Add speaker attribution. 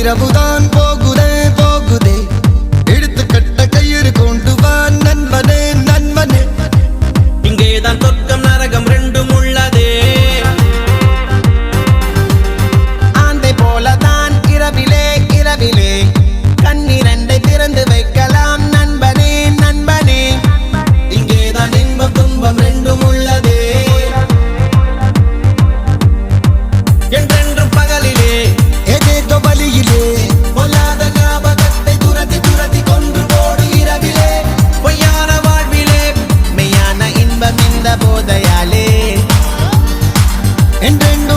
Speaker 1: இரவுதான் போ தயாலே என்றென்று